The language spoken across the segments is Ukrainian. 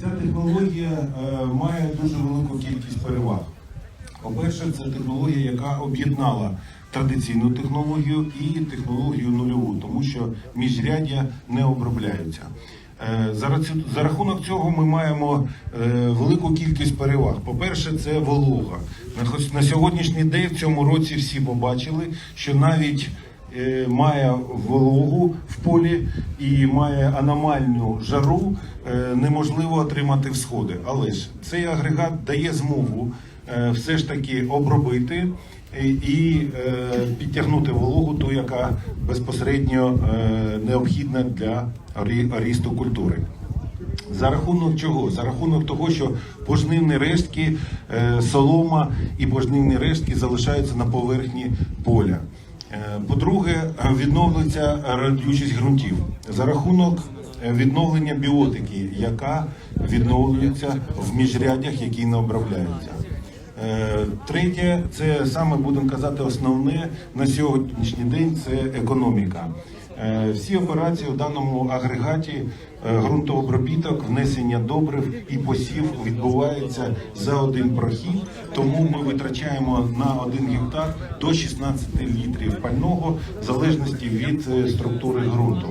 Ця технологія е, має дуже велику кількість переваг. По-перше, це технологія, яка об'єднала традиційну технологію і технологію нульову, тому що міжряддя не обробляються. Е, За рахунок цього ми маємо е, велику кількість переваг. По-перше, це волога. На сьогоднішній день в цьому році всі побачили, що навіть має вологу в полі і має аномальну жару, е, неможливо отримати всходи. Але ж цей агрегат дає змогу е, все ж таки обробити і, е, підтягнути вологу, ту, яка безпосередньо е, необхідна для рісту культури. За рахунок чого? За рахунок того, що пожнивні рештки, е, солома і пожнивні рештки залишаються на поверхні поля. Е, По-друге, відновлюється родючість ґрунтів за рахунок е, відновлення біотики, яка відновлюється в міжрядях, які не обробляються. Е, Третє, це саме будемо казати основне на сьогоднішній день це економіка. Е, Всі операції в даному агрегаті е, ґрунтообробіток, внесення добрив і посів відбувається за один прохід. Тому ми витрачаємо на один гектар до 16 літрів пального в залежності від е, структури ґрунту.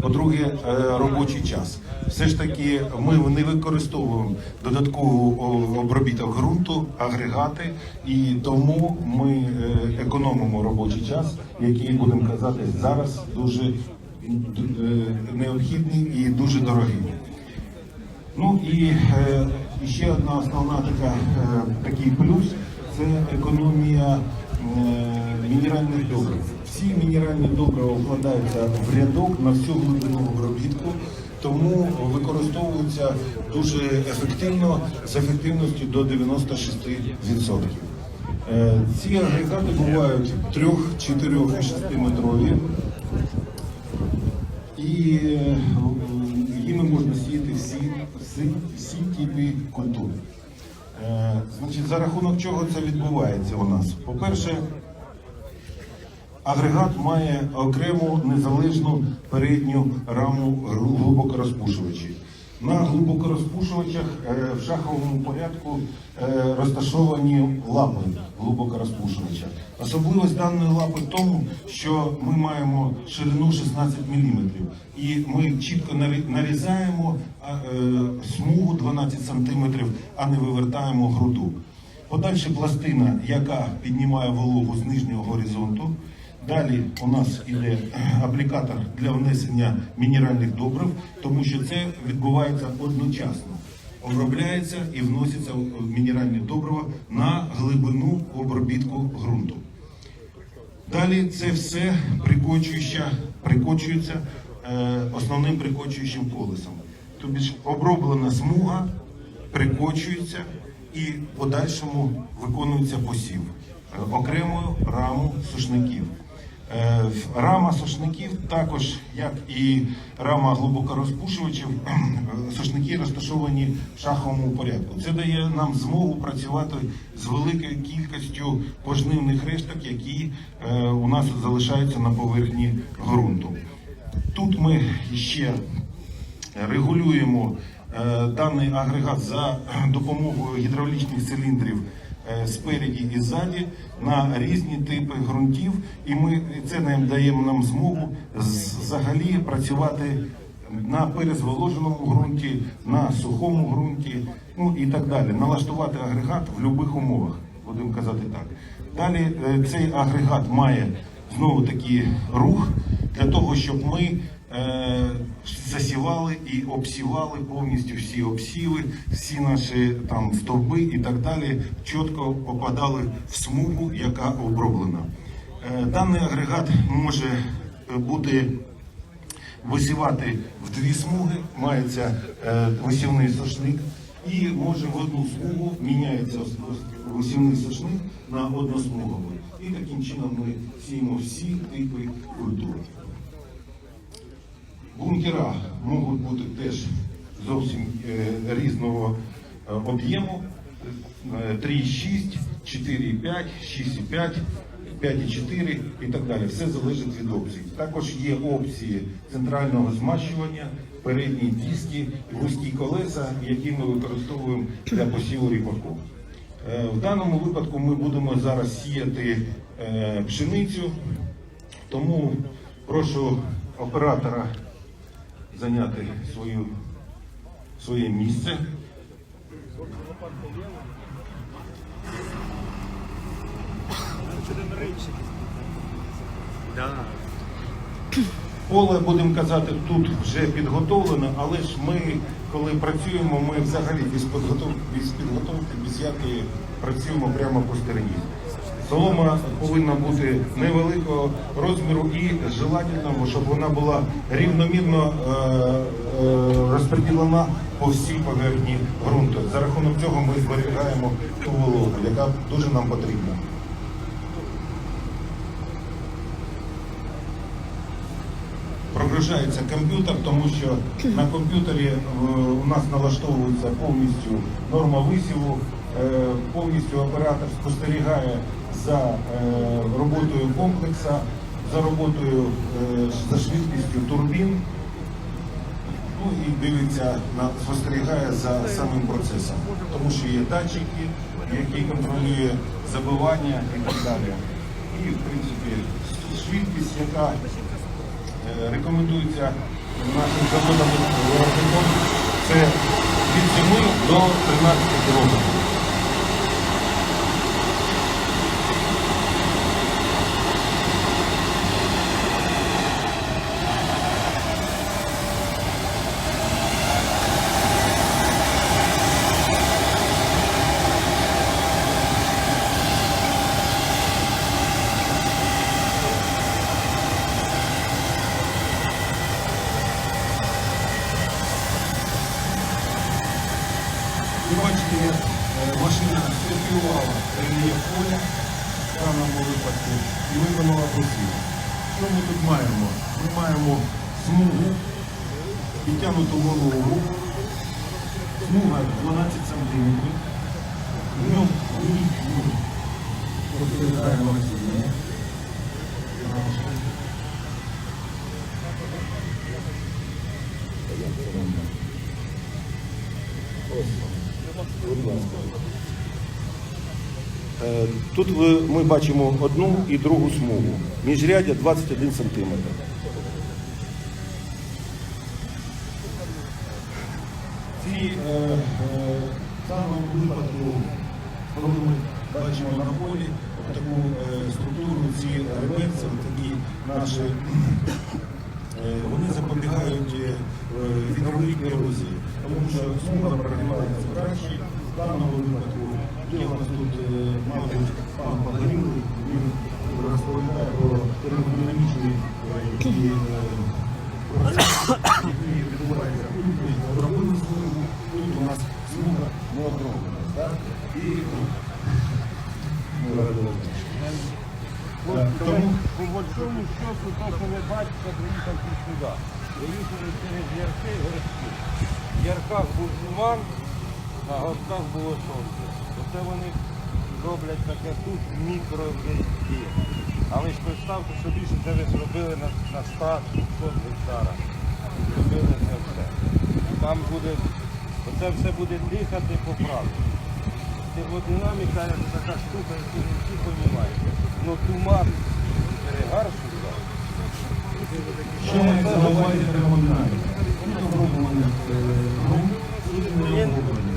По-друге, е, робочий час. Все ж таки, ми не використовуємо додаткову обробіток ґрунту, агрегати, і тому ми е, економимо робочий час, який будемо казати зараз дуже е, необхідний і дуже дорогий. Ну і ще одна основна така такий плюс це економія мінеральних добрив. Всі мінеральні добрива вкладаються в рядок на всю глибину обробітку, тому використовуються дуже ефективно з ефективністю до 96%. Е, Ці агрегати бувають 3, 4 і 6 метрові. І е, їми можна сіяти всі, всі, всі типи культур. Е, Значить, за рахунок чого це відбувається у нас? По-перше, агрегат має окрему незалежну передню раму глибокорозпушувачів. На глибокорозпушувачах е, в шаховому порядку е, розташовані лапи глибокорозпушувача. Особливість даної лапи в тому, що ми маємо ширину 16 мм і ми чітко нарі- нарізаємо е, смугу 12 см, а не вивертаємо груду. Подальше пластина, яка піднімає вологу з нижнього горизонту. Далі у нас іде аплікатор для внесення мінеральних добрив, тому що це відбувається одночасно. Обробляється і вносяться мінеральні добрива на глибину обробітку ґрунту. Далі це все прикочується е, основним прикочуючим колесом. Тобто оброблена смуга прикочується і в подальшому виконується посів е, окремою раму сушників. Е, Рама сушників також, як і рама глибокорозпушувачів, сушники розташовані в шаховому порядку. Це дає нам змогу працювати з великою кількістю пожнивних решток, які е, у нас залишаються на поверхні ґрунту. Тут ми ще регулюємо е, даний агрегат за допомогою гідравлічних циліндрів спереді і ззаді на різні типи ґрунтів, і ми це нам дає нам змогу взагалі працювати на перезволоженому ґрунті, на сухому ґрунті, ну і так далі. Налаштувати агрегат в будь-яких умовах, будемо казати так. Далі е, цей агрегат має знову таки рух для того, щоб ми е, засівали і обсівали повністю всі обсіви, всі наші там стовби і так далі чітко попадали в смугу, яка оброблена. Е, даний агрегат може е, бути висівати в дві смуги, мається е, висівний сошник, і може в одну смугу міняється висівний сошник на односмуговий. І таким чином ми сіємо всі типи культур. Бункера можуть бути теж зовсім е, різного е, об'єму. Е, 3,6, 4,5, 6,5. 5,4 і так далі. Все залежить від опцій. Також є опції центрального змащування, передні диски, вузькі колеса, які ми використовуємо для посіву ріпаку. Е, В даному випадку ми будемо зараз сіяти пшеницю, тому прошу оператора зайняти свою, своє місце. Поле, будемо казати, тут вже підготовлено, але ж ми, коли працюємо, ми взагалі без підготовки, без підготовки, без якої працюємо прямо по стороні. Солома повинна бути невеликого розміру і желательно, щоб вона була рівномірно е, е, розподілена по всій поверхні ґрунту. За рахунок цього ми зберігаємо ту вологу, яка дуже нам потрібна. прогружається комп'ютер, тому що на комп'ютері е, у нас налаштовується повністю норма висіву, е, повністю оператор спостерігає за е, роботою комплекса, за роботою е, за швидкістю турбін. Ну і дивиться спостерігає за самим процесом, тому що є датчики, які контролює забивання і так далі. І в принципі швидкість, яка е, рекомендується нашим виробником, це від 7 до 13 років. Як е, машина скопіювала рельєф поля в даному випадку і виконала посів. Що ми тут маємо? Ми маємо смугу, підтягнуту вологу, смуга 12 см. В ньому ми спостерігаємо насіння. Е, Тут ми бачимо одну і другу смугу. Міжрядя 21 см. Ці е, е, в даному випадку, коли ми бачимо на полі таку структуру, ці ребенці, такі наші, вони запобігають е, ерозії, тому що смуга прогрівається краще. Даному випадку є у нас тут, е, мабуть, пан Погорілий, він розповідає про термодинамічні е, е, процеси, які відбуваються. Тут ми зробили смугу, тут у нас смуга не. Так? І Тому По большому счету, то, що ви бачите, приїхав сюди. Приїхали через ярки городки. В ярках був туман, на городках було сонце. Оце вони роблять таке тут мікрорейки. Але ж представте що це ви зробили на, на 100-200 гектарах. Зробили це все. Там буде, оце все буде дихати по правді. Термодинаміка це така штука, яку не всі розуміють. Ну туман, перегар сюди. Що ми забуваємо термодинаміка? Тут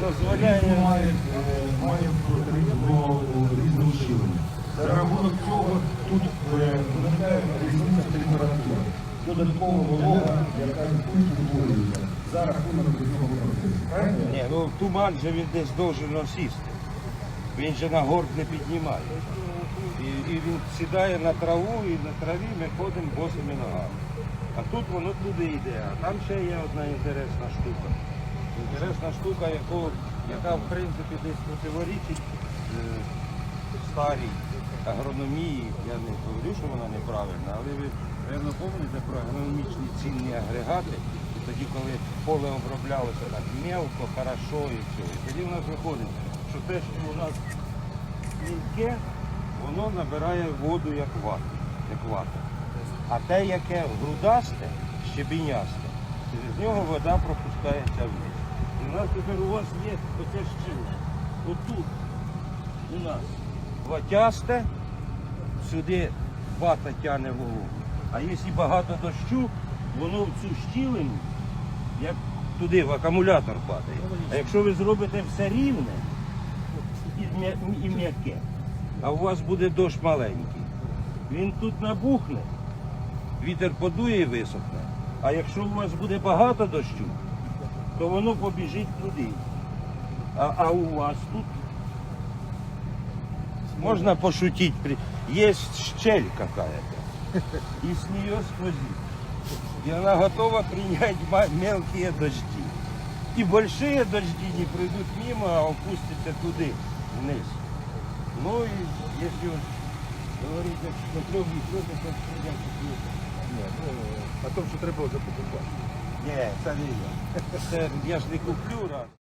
дозволяє має, е, має потрібно різне ущільнення. За рахунок цього тут е, виникає різниця температури. Додаткова волога, яка утворюється за рахунок цього процесу. Ні, ну туман же він десь должен осісти. Він же на горб не піднімає. І, і він сідає на траву, і на траві ми ходимо босими ногами. А тут воно туди йде. А там ще є одна інтересна штука. Інтересна штука, яку, яка в принципі десь противорічить е, старій агрономії. Я не говорю, що вона неправильна, але ви певно пам'ятаєте про агрономічні цінні агрегати. І тоді, коли поле оброблялося так мелко, хорошо і все. І тоді в нас виходить, що те, що у нас мільке, воно набирає воду як вата. Як вата. А те, яке грудасте, щебенясте, з нього вода пропускається вниз. У нас тепер у вас є оце щілина. Отут у нас ватясте, сюди вата тягне вологу. А якщо багато дощу, воно в цю щілину, як туди в акумулятор падає. А якщо ви зробите все рівне і м'яке, а у вас буде дощ маленький, він тут набухне, вітер подує і висохне. А якщо у вас буде багато дощу, то воно побіжить туди. А а у вас тут можна пошутити, є щель какая-то. І з нее сквозить. І вона готова прийняти мелкі дожди. І большие дожди не пройдуть мимо, а опустяться туди, вниз. Ну і якщо говорити на трьох місцях, то прийняти. О том, що треба запокупати. Покупати. Ні, це не я. Це